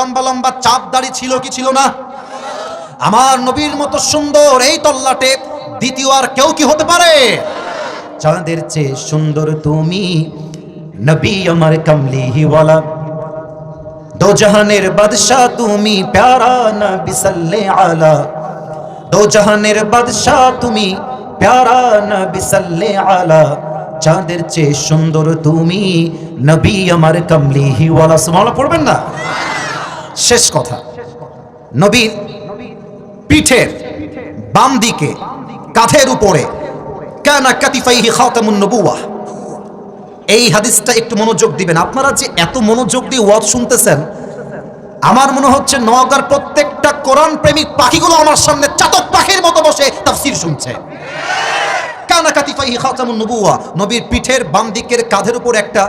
লম্বা লম্বা চাপ দাড়ি ছিল কি ছিল না? আমার নবীর মতো সুন্দর এই তল্লাটে দ্বিতীয় আর কেউ কি হতে পারে? চাঁদের চেয়ে সুন্দর তুমি, নবী আমার কমলিহিওয়ালা দো জাহানের বাদশাহ তুমি প্যারা নবী সাল্লে আলা। দো জাহানের বাদশাহ তুমি প্যারা নবী সাল্লে আলা। চাঁদের চেয়ে সুন্দর তুমি, নবী আমার কমলিহিওয়ালা সুবহানাল্লাহ, পড়বেন না? শেষ কথা। নবীর পিঠের বাম দিকে কাঁধের উপরে, কানা নবুওয়াহ। এই হাদিসটা একটু মনোযোগ দিবেন। আপনারা যে এত মনোযোগ দিয়ে ওয়াজ শুনতেছেন, আমার মনে হচ্ছে নওগাঁর প্রত্যেকটা কোরআন প্রেমিক পাখিগুলো আমার সামনে চাতক পাখির মতো বসে তাফসীর শুনছে। কানা কাতিফাইহি খাতামুন নবুওয়া নবীর পিঠের বাম দিকের কাঁধের উপর একটা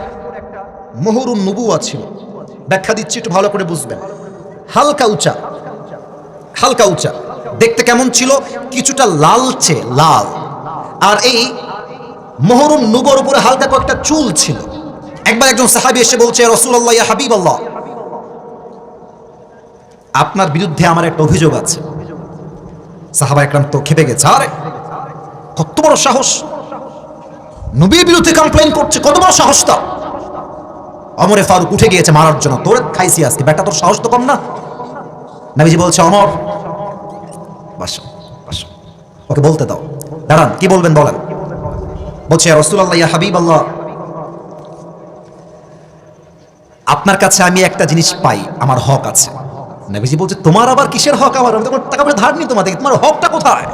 মোহরুন নবুয়া ছিল। ব্যাখ্যা দিচ্ছি, একটু ভালো করে বুঝবেন। হালকা উঁচা হালকা উঁচা। দেখতে কেমন ছিল? কিছুটা লালচে লাল। আর এই মোহরুম নুবর উপরে হালকা কয়েকটা চুল ছিল। একবার একজন সাহাবি এসে বলছে রসুল্লাহ হাবিব আল্লাহ আপনার বিরুদ্ধে আমার একটা অভিযোগ আছে। সাহাবা একরাম তো খেপে গেছে। আরে, কত বড় সাহস। নবীর বিরুদ্ধে কমপ্লেন করছে, কত বড় সাহস তা অমরে ফারুক উঠে গিয়েছে মারার জন্য। তোর খাইছি আজকে। বেটা তোর সাহস তো কম না? নবীজি বলছে, অমর ওকে বলতে দাও। দাঁড়ান, কি বলবেন বলেন? বলছে রসুল্লাহ ইয়া হাবিব আল্লাহ আপনার কাছে আমি একটা জিনিস পাই, আমার হক আছে। নবীজি বলছে, তোমার আবার কিসের হক আমার আমি তো কোনো টাকা ধার নি তোমার থেকে তোমার হকটা কোথায়?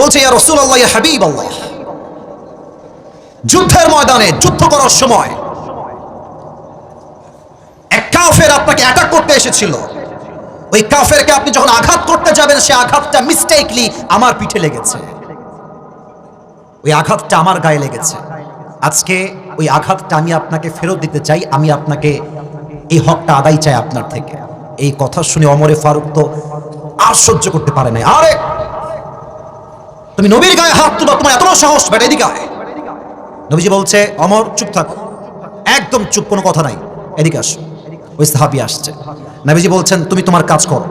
বলছে, ইয়া রসুল্লাহ ইয়া হাবিব আল্লাহ যুদ্ধের ময়দানে যুদ্ধ করার সময় কাফের আপনাকে অ্যাটাক করতে এসেছিল। ওই কাফেরকে আপনি যখন আঘাত করতে যাবেন, সে আঘাতটা মিস্টেকলি আমার পিঠে লেগেছে। ওই আঘাতটা আমার গায়ে লেগেছে। আজকে ওই আঘাতটা আমি আপনাকে ফেরত দিতে চাই, আমি আপনাকে এই হকটা আদায় চাই আপনার থেকে। এই কথা শুনে অমরে ফারুক তো আর সহ্য করতে পারে নাই। আরে, তুমি নবীর গায়ে হাত তুলো, তোমার এত সাহস, বেটা এদিকে আয়। নবীজি বলছে, অমর, চুপ থাকো। একদম চুপ, কোনো কথা নাই। এদিকে আসো। ওই সাহাবি আসছে। নবীজি বলছেন, তুমি তোমার কাজ করো।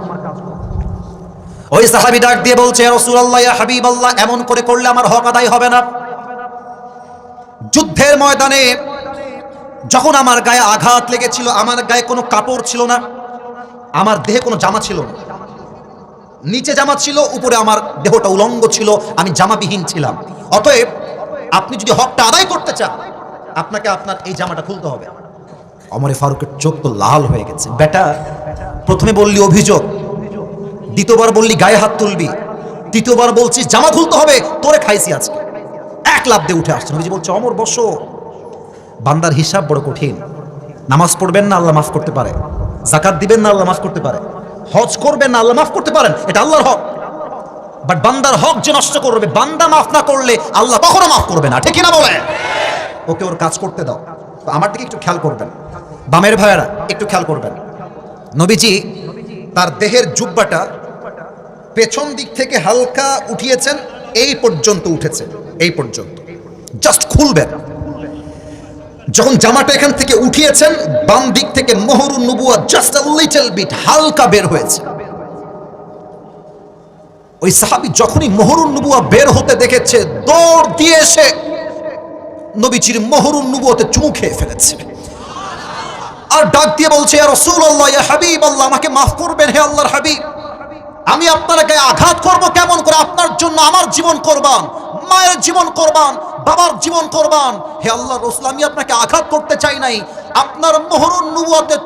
ওই সাহাবি ডাক দিয়ে বলছে রসুল্লাহ হাবিব আল্লাহ এমন করে করলে আমার হক আদায় হবে না। যুদ্ধের ময়দানে যখন আমার গায়ে আঘাত লেগেছিল, আমার গায়ে কোনো কাপড় ছিল না, আমার দেহে কোনো জামা ছিল না। নিচে জামা ছিল, উপরে আমার দেহটা উলঙ্গ ছিল, আমি জামাবিহীন ছিলাম। অতএব আপনি যদি হকটা আদায় করতে চান, আপনাকে আপনার এই জামাটা খুলতে হবে। অমরে ফারুকের চোখ তো লাল হয়ে গেছে। বেটা, প্রথমে বললি অভিযোগ, দ্বিতীয়বার বললি গায়ে হাত তুলবি, তৃতীয়বার বলছি জামা খুলতে হবে, তোরে খাইছি আজকে। এক লাভ দিয়ে উঠে আসছে নবীজি বলছে, অমর, বসো। বান্দার হিসাব বড় কঠিন। নামাজ পড়বেন না, আল্লাহ মাফ করতে পারে। জাকাত দিবেন না, আল্লাহ মাফ করতে পারে। হজ করবেন না, আল্লাহ মাফ করতে পারেন, এটা আল্লাহর হক। বাট বান্দার হক যে নষ্ট করবে, বান্দা মাফ না করলে আল্লাহ কখনো মাফ করবে না। ঠিক না বলে? ওকে ওর কাজ করতে দাও। আমার দিকে একটু খেয়াল করবেন। বামের ভাইয়েরা, একটু খেয়াল করবেন। নবীজি তার দেহের জুব্বাটা পেছন দিক থেকে হালকা উঠিয়েছেন, এই পর্যন্ত উঠেছে, এই পর্যন্ত। জাস্ট খুলবেন। যখন জামাটা এখান থেকে উঠিয়েছেন, বাম দিক থেকে মোহরুন নবুয়া জাস্ট আ লিটল বিট হালকা বের হয়েছে। ওই সাহাবি যখনই মোহরুন নবুয়া বের হতে দেখেছে, দৌড় দিয়ে এসে নবীজির মোহরুন নবুয়াতে চুমু খেয়ে ফেলেছে। আর ডাক দিয়ে বলছে হাবিব আল্লাহ আমাকে মাফ করবেন, হে আল্লাহর হাবিব। আমি আপনার গায়ে আঘাত করব কেমন করে? আপনার জন্য আমার জীবন করবান, মায়ের জীবন করবান, বাবার জীবন করবান। হে আল্লাহ রসুল, আমি আপনাকে আঘাত করতে চাই নাই। আপনার মোহরুন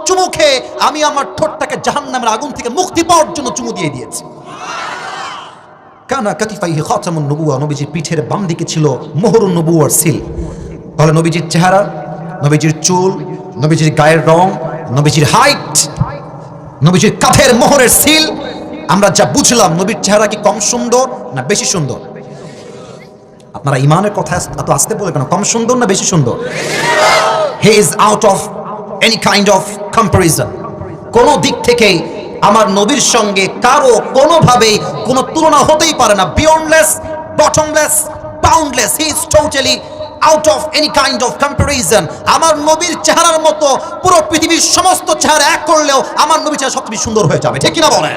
চুমু খেয়ে আমি আমার ঠোঁটটাকে জাহান্নামের আগুন থেকে মুক্তি পাওয়ার জন্য চুমু দিয়ে দিয়েছি। কানা কাতিফাইহি খাতামুন নবুয়া, নবীজির পিঠের বাম দিকে ছিল মোহরুন নবুয়ার সিল। তাহলে নবীজির চেহারা, নবীজির চুল নবীজির গায়ের রং, নবীজির হাইট নবীজির কাফের মোহরের সিল আমরা যা বুঝলাম নবীর চেহারা কি কম সুন্দর না বেশি সুন্দর? আপনারা ইমানের কথা এত আসতে বলে কেন? কম সুন্দর না বেশি সুন্দর? He is out of any kind of comparison কোন দিক থেকেই আমার নবীর সঙ্গে কারও কোনোভাবেই কোনো তুলনা হতেই পারে না। Beyondless bottomless boundless he is totally out of any kind of comparison আমার নবীর চেহারার মতো পুরো পৃথিবীর সমস্ত চেহারা এক করলেও আমার নবীর চেহারা সবচেয়ে সুন্দর হয়ে যাবে। ঠিক কিনা বলেন?